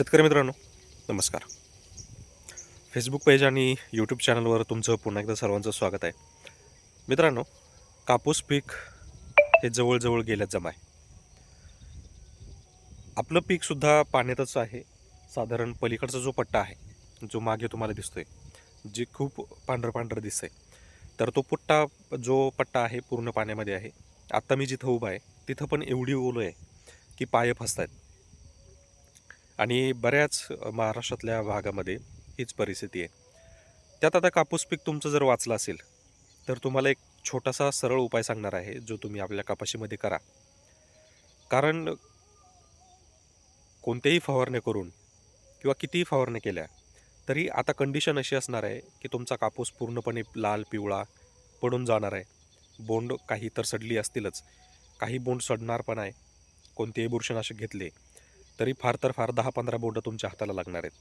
शेतकरी मित्रांनो नमस्कार. फेसबुक पेज आणि यूट्यूब चॅनलवर तुमचं पुन्हा एकदा सर्वांचं स्वागत आहे. मित्रांनो कापूस पीक हे जवळजवळ गेल्यात आहे. आपलं पीकसुद्धा पाण्यातच आहे. साधारण पलीकडचा जो पट्टा आहे जो मागे तुम्हाला दिसतोय जे खूप पांढरं पांढरं दिसतंय तर तो पट्टा जो पट्टा आहे पूर्ण पाण्यामध्ये आहे. आत्ता मी जिथं उभा आहे तिथं पण एवढी ओलं आहे की पाय फसत आहेत आणि बऱ्याच महाराष्ट्रातल्या भागामध्ये हीच परिस्थिती आहे. त्यात आता कापूस पीक तुमचं जर वाचलं असेल तर तुम्हाला एक छोटासा सरळ उपाय सांगणार आहे जो तुम्ही आपल्या कपाशीमध्ये करा. कारण कोणतेही फवारण्या करून किंवा कितीही फवारण्या केल्या तरी आता कंडिशन अशी असणार आहे की तुमचा कापूस पूर्णपणे लाल पिवळा पडून जाणार आहे. बोंड काही तर सडली असतीलच. काही बोंड सडणार पण आहे. कोणतेही बुरशीनाशक घेतले तरी फार तर फार दहा पंधरा बोंडं तुमच्या हाताला लागणार आहेत.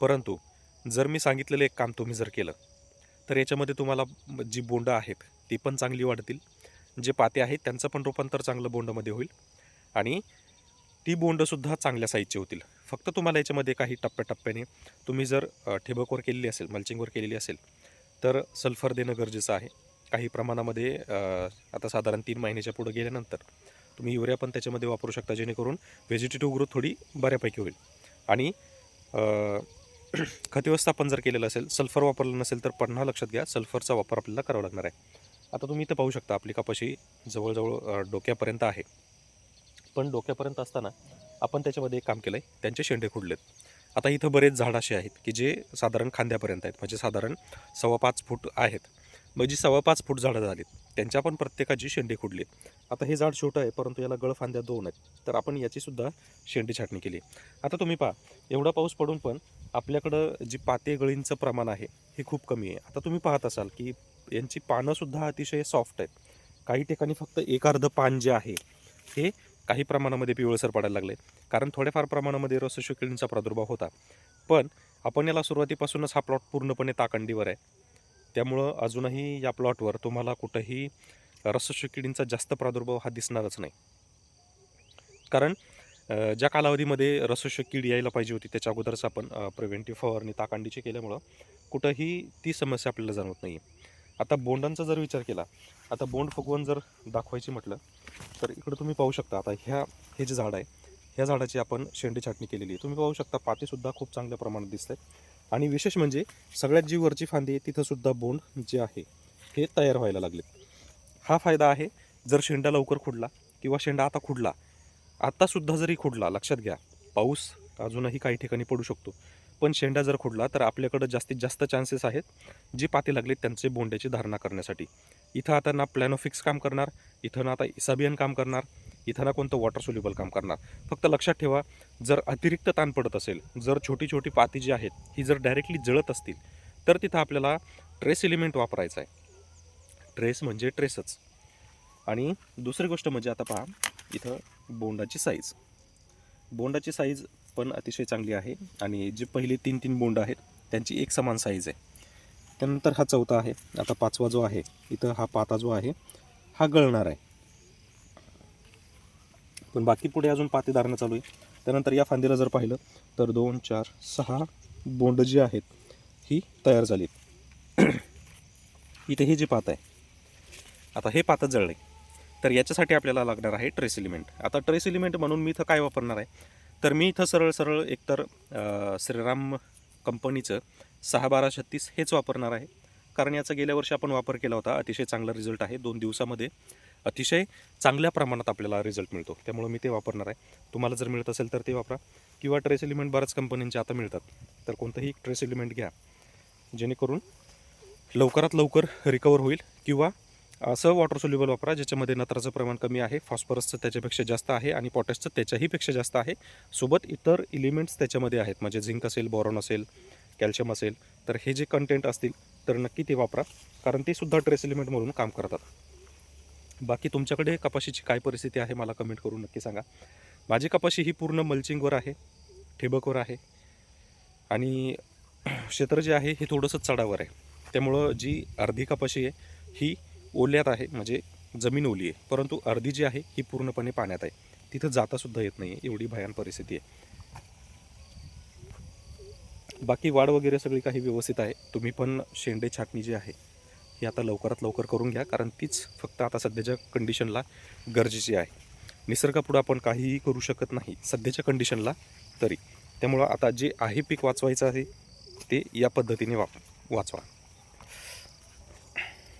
परंतु जर मी सांगितलेलं एक काम तुम्ही जर केलं तर याच्यामध्ये तुम्हाला जी बोंडं आहेत ती पण चांगली वाढतील. जे पाते आहेत त्यांचं पण रूपांतर चांगलं बोंडमध्ये होईल. आणि ती बोंडसुद्धा चांगल्या साईजची होतील. फक्त तुम्हाला याच्यामध्ये काही टप्प्याटप्प्याने तुम्ही जर ठिबकवर केलेली असेल मल्चिंगवर केलेली असेल तर सल्फर देणं गरजेचं आहे. काही प्रमाणामध्ये आता साधारण तीन महिन्याच्या पुढं गेल्यानंतर तुम्ही युरिया पण त्याच्यामध्ये वापरू शकता जेणेकरून व्हेजिटेटिव्ह ग्रोथ थोडी बऱ्यापैकी होईल. आणि खत व्यवस्थापन जर केलेलं असेल सल्फर वापरलं नसेल तर पुन्हा लक्षात घ्या सल्फरचा वापर आपल्याला करावा लागणार आहे. आता तुम्ही इथं पाहू शकता आपली कपाशी जवळजवळ डोक्यापर्यंत आहे. पण डोक्यापर्यंत असताना आपण त्याच्यामध्ये एक काम केलं आहे त्यांचे शेंडे खुडलेत. आता इथं बरेच झाड असे आहेत की जे साधारण खांद्यापर्यंत आहेत म्हणजे साधारण सव्वा पाच फूट आहेत. मग जी सव्वा पाच फूट झाडं झालीत. त्यांच्या पण प्रत्येकाची शेंडे खुडली. आता हे झाड छोटं आहे परंतु याला गळफांद्या दोन आहेत. तर आपण याचीसुद्धा शेंडी छाटणी केली. आता तुम्ही पहा एवढा पाऊस पडून पण आपल्याकडं जी पाते गळींचं प्रमाण आहे हे खूप कमी आहे. आता तुम्ही पाहत असाल की यांची पानंसुद्धा अतिशय सॉफ्ट आहेत. काही ठिकाणी फक्त एक अर्ध पान जे आहे हे काही प्रमाणामध्ये पिवळसर पडायला लागले. कारण थोड्याफार प्रमाणामध्ये रसशुकिळींचा प्रादुर्भाव होता. पण आपण याला सुरुवातीपासूनच हा प्लॉट पूर्णपणे ताकंडीवर आहे. त्यामुळं अजूनही या प्लॉटवर तुम्हाला कुठंही रसशुकिळींचा जास्त प्रादुर्भाव हा दिसणारच नाही. कारण ज्या कालावधीमध्ये रसशक कीड यायला पाहिजे होती त्याच्या अगोदरच आपण प्रिव्हेंटिव्ह फवारणी ताकांडीची केल्यामुळं कुठंही ती समस्या आपल्याला जाणवत नाही आता बोंडांचा जर विचार केला आता बोंड फुगवण जर दाखवायची म्हटलं तर इकडं तुम्ही पाहू शकता आता ह्या हे जे झाड आहे ह्या झाडाची आपण शेंडी छाटणी केलेली आहे. तुम्ही पाहू शकता पातेसुद्धा खूप चांगल्या प्रमाणात दिसत आहेत आणि विशेष म्हणजे सगळ्यात जी वरची फांदी आहे तिथंसुद्धा बोंड जे आहे हे तयार व्हायला लागलेत. हा फायदा आहे जर शेंडा लवकर खुडला किंवा शेंडा आता खुडला आत्तासुद्धा जरी खुडला लक्षात घ्या पाऊस अजूनही काही ठिकाणी पडू शकतो. पण शेंडा जर खुडला तर आपल्याकडं जास्तीत जास्त चान्सेस आहेत जी पाती लागले त्यांचे बोंड्याची धारणा करण्यासाठी. इथं आता ना प्लॅनोफिक्स काम करणार इथं ना आता इसाबियन काम करणार इथं ना कोणतं वॉटर सोल्युबल काम करणार. फक्त लक्षात ठेवा जर अतिरिक्त ताण पडत असेल जर छोटी छोटी पाती जी आहेत ही जर डायरेक्टली जळत असतील तर तिथं आपल्याला ट्रेस एलिमेंट वापरायचा आहे. ट्रेस म्हणजे ट्रेसच आणि दुसरी गोष्ट म्हणजे आता पहा इथं बोंडाची साईज बोंडाची साईज पण अतिशय चांगली आहे आणि जे पहिले तीन तीन बोंड आहेत त्यांची एक समान साईज आहे. त्यानंतर हा चौथा आहे आता पाचवा जो आहे इथं हा पाता जो आहे हा गळणार आहे. पण बाकी पुढे अजून पाते धारणं चालू आहे. त्यानंतर या फांदीला जर पाहिलं तर दोन चार सहा बोंड जी आहेत ही तयार झाली इथे हे जे पात आहे आता हे पातं जळलं आहे तर याच्यासाठी आपल्याला लागणार आहे ट्रेस एलिमेंट आता ट्रेस एलिमेंट म्हणून मी इथं काय वापरणार आहे? तर मी इथं सरळ सरळ एकतर श्रीराम कंपनीचं सहा बारा छत्तीस हेच वापरणार आहे. कारण याचा गेल्या वर्षी आपण वापर केला होता. अतिशय चांगला रिझल्ट आहे. दोन दिवसामध्ये अतिशय चांगल्या प्रमाणात आपल्याला रिझल्ट मिळतो. त्यामुळे मी ते वापरणार आहे. तुम्हाला जर मिळत असेल तर ते वापरा. किंवा ट्रेस एलिमेंट बऱ्याच कंपन्यांचे आता मिळतात. तर कोणतंही ट्रेस एलिमेंट घ्या. जेणेकरून लवकरात लवकर रिकवर होईल किंवा असं वॉटर सोल्युबल वापरा ज्याच्यामध्ये नत्राचं प्रमाण कमी आहे फॉस्फरसचं त्याच्यापेक्षा जास्त आहे आणि पोटॅशचं त्याच्याही पेक्षा जास्त आहे. सोबत इतर इलिमेंट्स त्याच्यामध्ये आहेत. म्हणजे झिंक असेल बॉरॉन असेल कॅल्शियम असेल. तर हे जे कंटेंट असतील तर नक्की ते वापरा. कारण ते सुद्धा ट्रेस एलिमेंट म्हणून काम करतात. बाकी तुमच्याकडे कपाशीची काय परिस्थिती आहे मला कमेंट करून नक्की सांगा. माझी कपाशी ही पूर्ण मल्चिंगवर आहे ठिबकवर आहे. आणि क्षेत्र जे आहे हे थोडंसं चढावर आहे. त्यामुळं जी अर्धी कपाशी आहे ही ओल्यात आहे म्हणजे जमीन ओली आहे. परंतु अर्धी जी आहे ही पूर्णपणे पाण्यात आहे. तिथं जातासुद्धा येत नाही आहे एवढी भयान परिस्थिती आहे. बाकी वाढ वगैरे सगळी काही व्यवस्थित आहे. तुम्ही पण शेंडे छाटणी जी आहे ही आता लवकरात लवकर करून घ्या कारण तीच फक्त आता सध्याच्या कंडिशनला गरजेची आहे. निसर्गापुढं आपण काहीही करू शकत नाही सध्याच्या कंडिशनला तरी. त्यामुळं आता जे आहे पीक वाचवायचं आहे ते या पद्धतीने वाप वाचवा.